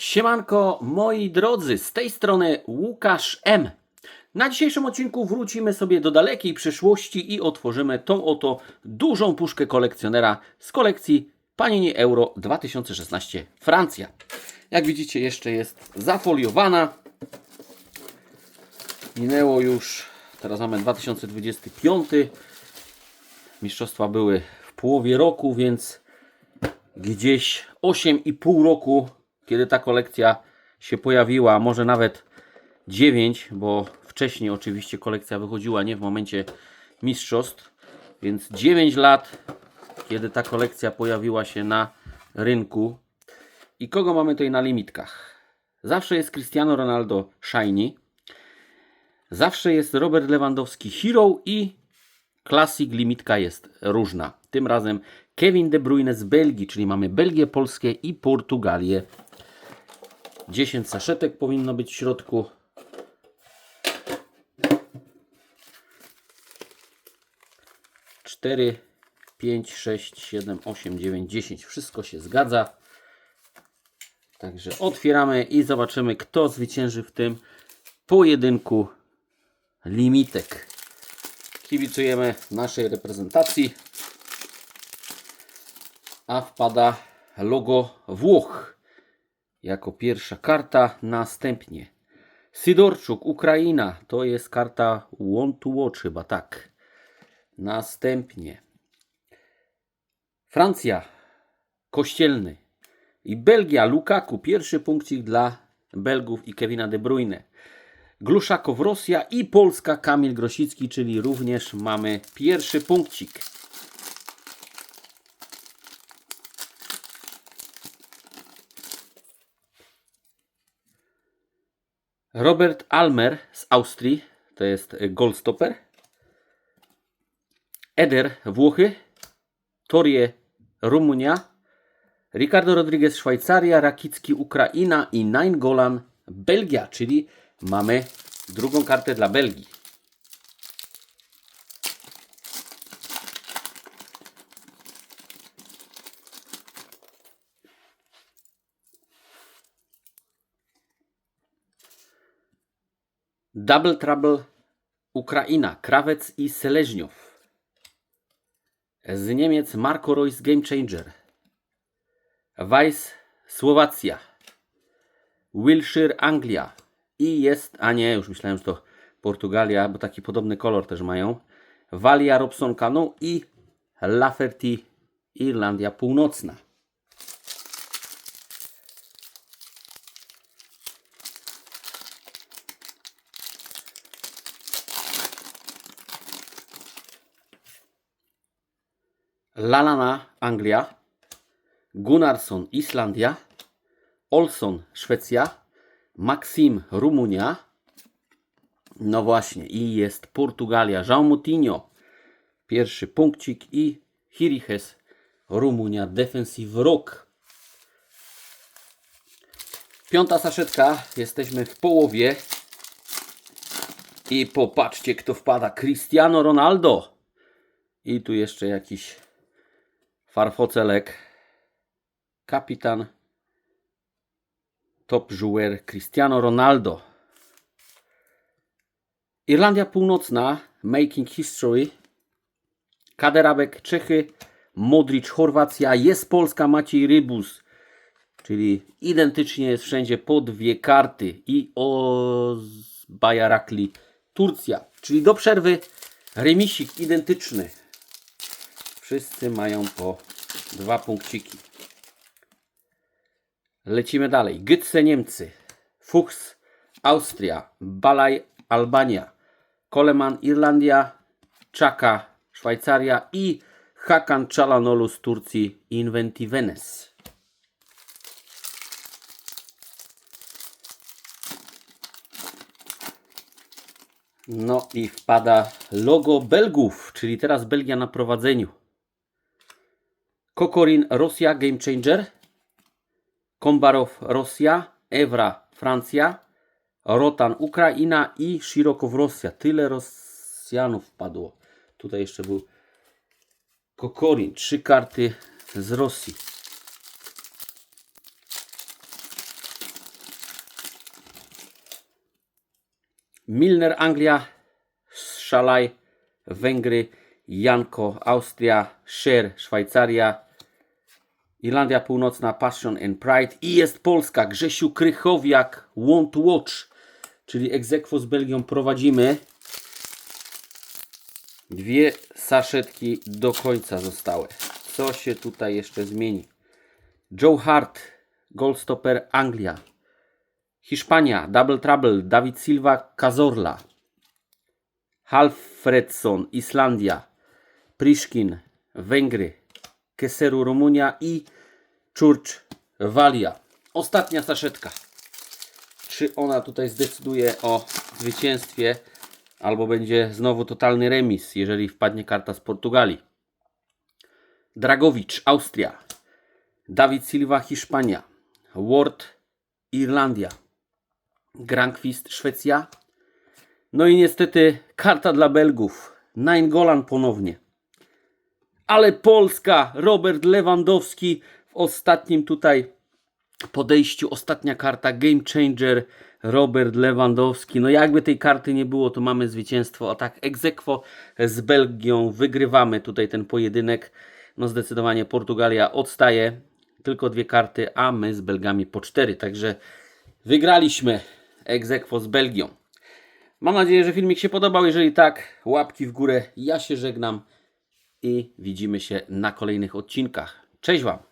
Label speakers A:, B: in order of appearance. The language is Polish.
A: Siemanko, moi drodzy, z tej strony Łukasz M. Na dzisiejszym odcinku wrócimy sobie do dalekiej przyszłości i otworzymy tą oto dużą puszkę kolekcjonera z kolekcji Panini Euro 2016 Francja. Jak widzicie, jeszcze jest zafoliowana. Minęło już, teraz mamy 2025. Mistrzostwa były w połowie roku, więc gdzieś 8,5 roku, kiedy ta kolekcja się pojawiła, może nawet 9, bo wcześniej oczywiście kolekcja wychodziła nie w momencie mistrzostw, więc 9 lat, kiedy ta kolekcja pojawiła się na rynku. I kogo mamy tutaj na limitkach? Zawsze jest Cristiano Ronaldo Shiny, zawsze jest Robert Lewandowski Hero i Classic limitka jest różna. Tym razem Kevin De Bruyne z Belgii, czyli mamy Belgię, Polskę i Portugalię. 10 saszetek powinno być w środku. Cztery, pięć, sześć, siedem, osiem, dziewięć, dziesięć. Wszystko się zgadza. Także otwieramy i zobaczymy, kto zwycięży w tym pojedynku limitek. Kibicujemy naszej reprezentacji. A wpada logo Włoch jako pierwsza karta. Następnie Sidorczuk, Ukraina. To jest karta One to Watch chyba, tak. Następnie Francja, Kościelny. I Belgia, Lukaku. Pierwszy punkcik dla Belgów i Kevina De Bruyne. Gluszakow, Rosja i Polska, Kamil Grosicki, czyli również mamy pierwszy punkcik. Robert Almer z Austrii, to jest goldstopper. Eder, Włochy. Torie, Rumunia. Ricardo Rodriguez, Szwajcaria. Rakicki, Ukraina. I Nainggolan, Belgia, czyli mamy drugą kartę dla Belgii. Double Trouble Ukraina, Krawec i Seleźniow. Z Niemiec Marco Reus Game Changer. Weiss Słowacja. Wilshire Anglia. I jest, a nie, już myślałem, że to Portugalia, bo taki podobny kolor też mają. Walia Robson Cano i Lafferty Irlandia Północna. Lalana Anglia, Gunnarsson Islandia, Olson Szwecja, Maxim Rumunia, no właśnie i jest Portugalia, João Moutinho, pierwszy punkcik i Hiriches Rumunia, Defensive Rock. Piąta saszetka, jesteśmy w połowie. I popatrzcie kto wpada, Cristiano Ronaldo. I tu jeszcze jakiś farfocelek, kapitan top joueur Cristiano Ronaldo. Irlandia Północna, Making History. Kaderabek Czechy, Modric Chorwacja, jest Polska Maciej Rybus. Czyli identycznie jest wszędzie po dwie karty. I Ozbajarakli Turcja. Czyli do przerwy remisik identyczny. Wszyscy mają po dwa punkciki. Lecimy dalej. Gytse Niemcy, Fuchs Austria, Balaj Albania, Koleman Irlandia, Czaka Szwajcaria i Hakan Çalhanoğlu z Turcji Inventivenes. No i wpada logo Belgów, czyli teraz Belgia na prowadzeniu. Kokorin Rosja Game Changer, Kombarow Rosja, Evra Francja, Rotan Ukraina i Shirokow Rosja. Tyle Rosjanów padło. Tutaj jeszcze był Kokorin. Trzy karty z Rosji. Milner Anglia, Szalaj Węgry, Janko Austria, Scher Szwajcaria, Irlandia Północna Passion and Pride i jest Polska Grzesiu Krychowiak Want Watch, czyli egzekwo z Belgią prowadzimy. Dwie saszetki do końca zostały. Co się tutaj jeszcze zmieni? Joe Hart, Goldstopper Anglia. Hiszpania, Double Trouble, Dawid Silva, Cazorla. Halfredson, Islandia. Priszkin, Węgry. Keseru, Rumunia i Church, Walia. Ostatnia saszetka. Czy ona tutaj zdecyduje o zwycięstwie, albo będzie znowu totalny remis, jeżeli wpadnie karta z Portugalii. Dragowicz, Austria. Dawid Silva, Hiszpania. Ward, Irlandia. Granqvist, Szwecja. No i niestety karta dla Belgów. Nainggolan ponownie. Ale Polska, Robert Lewandowski w ostatnim tutaj podejściu, ostatnia karta, Game Changer, Robert Lewandowski. No jakby tej karty nie było, to mamy zwycięstwo. A tak egzekwo z Belgią, wygrywamy tutaj ten pojedynek. No zdecydowanie Portugalia odstaje, tylko dwie karty, a my z Belgami po cztery. Także wygraliśmy egzekwo z Belgią. Mam nadzieję, że filmik się podobał. Jeżeli tak, łapki w górę. Ja się żegnam i widzimy się na kolejnych odcinkach. Cześć Wam!